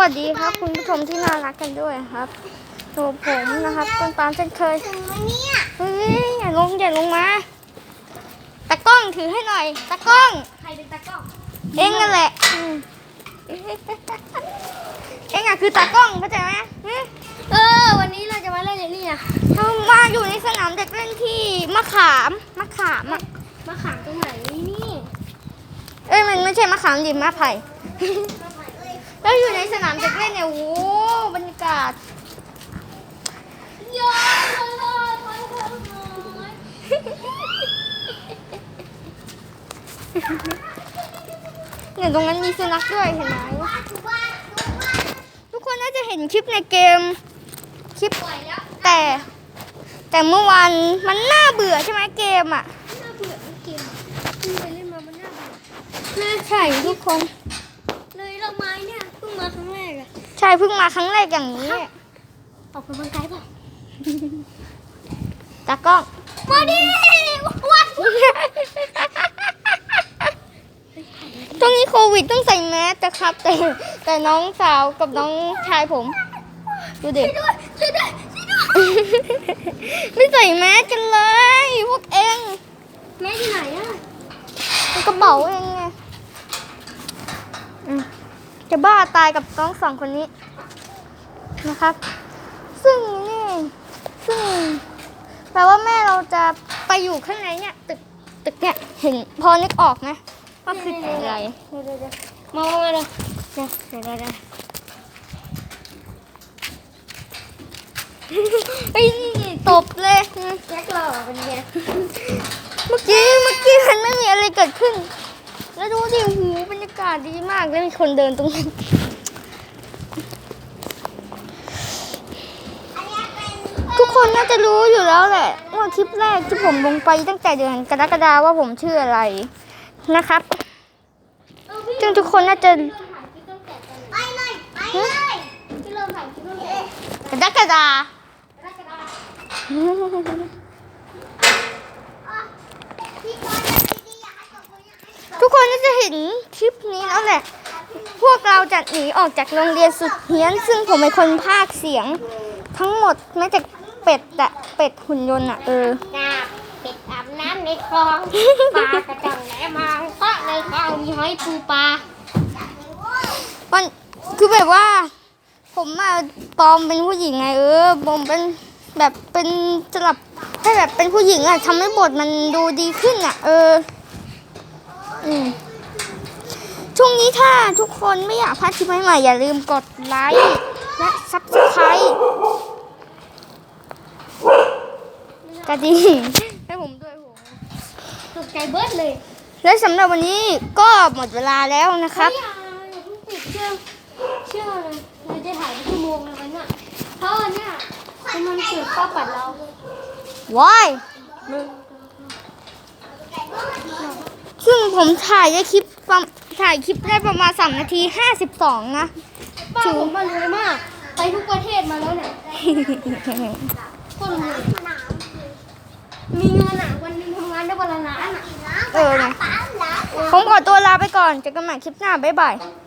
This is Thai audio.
วัสดีครับ คุณผู้ชมที่น่ารักกันด้วยครับหนูผมนะครับต้นปาล์มเช่นเคยถึงไหมเนี่ยเฮ้ยอย่าลงอย่าลงมาตากล้องถือให้หน่อยตากล้อง ใครเป็นตากล้อง เองนั่นแหละอืมเองอะคือตากล้องเข้าใจไหมหึเออ วันนี้เราจะมาเล่นอะไรนี่นะทำมาอยู่ในสนามเด็กเล่นที่มะขามมะขามอะมะขามตรงไหนนี่เอ้ยมันไม่ใช่มะขามดิมะไผ่ แล้วอยู่ในสนามเด็กเล่นเนี่ยโอ้โหบรรยากาศยอดเลยไปเถอะน้อยเนี่ยตรงนั้นมีสุนัขด้วยเห็นไหมว่าทุกว่าทุกว่าทุกคนน่าจะเห็นคลิปในเกมคลิปปล่อยแล้วแต่ แต่เมื่อวานมันน่าเบื่อใช่ไหมเกมอะน่าเบื่อทั้งเกมเพิ่งไปเล่นมามันน่าเบื่อน่าใช่ทุกคน ใช่เพิ่งมาครั้งแรกอย่างนี้ออกกำลังกายเปล่าตากล้องมาดิวัดตรงนี้โควิดต้องใส่แมสนะครับ แต่แต่น้องสาวกับน้องชายผม ดูเด็กช่วยด้วยช่วยด้วยช่วยด้วยไม่ใส่แมสกันเลย พวกเอง แม่อยู่ไหนอะมันกระเป๋าเองไงอืม จะบ้าตายกับน้องสองคนนี้นะครับ ซึ่งนี่ซึ่งแปลว่าแม่เราจะไปอยู่ข้างในเนี่ยตึกตึกเนี่ยเห็นพอนึกออกไหมว่าคืออะไรเดี๋ยวเดี๋ยวมองมาเลยเดี๋ยวเดี๋ยวเดี๋ยวตบเลยแจ็คหล่อเป็นไงเมื่อกี้เมื่อกี้มันไม่มีอะไรเกิดขึ้น แล้วดูดิหูบรรยากาศดีมากแล้วมีคนเดินตรงนั้นทุกคนน่าจะรู้อยู่แล้วแหละว่าคลิปแรกที่ผมลงไปตั้งแต่เดือนกรกฎาว่าผมชื่ออะไรนะครับซึ่งทุกคนน่าจะไปเลยไปเลยพี่เริ่มถ่ายคลิปตั้งแต่กรกฎากรกฎาพี่ก้อนดีๆอยาก ทุกคนน่าจะเห็นคลิปนี้แล้วแหละ พวกเราจะหนีออกจากโรงเรียนสุดเฮี้ยน ซึ่งผมเป็นคนพากย์เสียง ทั้งหมดแม้แต่เป็ดอะเป็ดหุ่นยนต์อะเออกาเป็ดอาบน้ำในคลองปลากระจังแหนมังเพราะในคลองมีหอยปูปลามันคือแบบว่า ผมอะปลอมเป็นผู้หญิงไงเออผมเป็นแบบเป็นสลับให้แบบเป็นผู้หญิงอะทำให้บทมันดูดีขึ้นอะเออ อืมช่วงนี้ถ้าทุกคนไม่อยากพลาดคลิปใหม่ๆอย่าลืมกดไลค์และซับสไครต์กระดิ่งให้ผมด้วยผมตกใจเบิร์ดเลยและสำหรับวันนี้ก็หมดเวลาแล้วนะครับ เฮ้ยอย่าอย่าเพิ่งปิดเชื่อเชื่อเลยเราจะถ่ายเป็นชั่วโมงเลยวันเนี้ยเพราะวันเนี้ยเป็นวันเกิดป้าปัดเรา ว้าย ซึ่งผมถ่ายได้คลิปประถ่ายคลิปได้ประมาณ3นาที52นะ ป้าผมมารวยมาก ไปทุกประเทศมาแล้วเนี่ยโคนรวยมีเงินอะวันหนึงทำงานได้วันละล้านอะ เออไงผมขอตัวลาไปก่อนเจอกันใหม่คลิปหน้า บ๊ายบายบ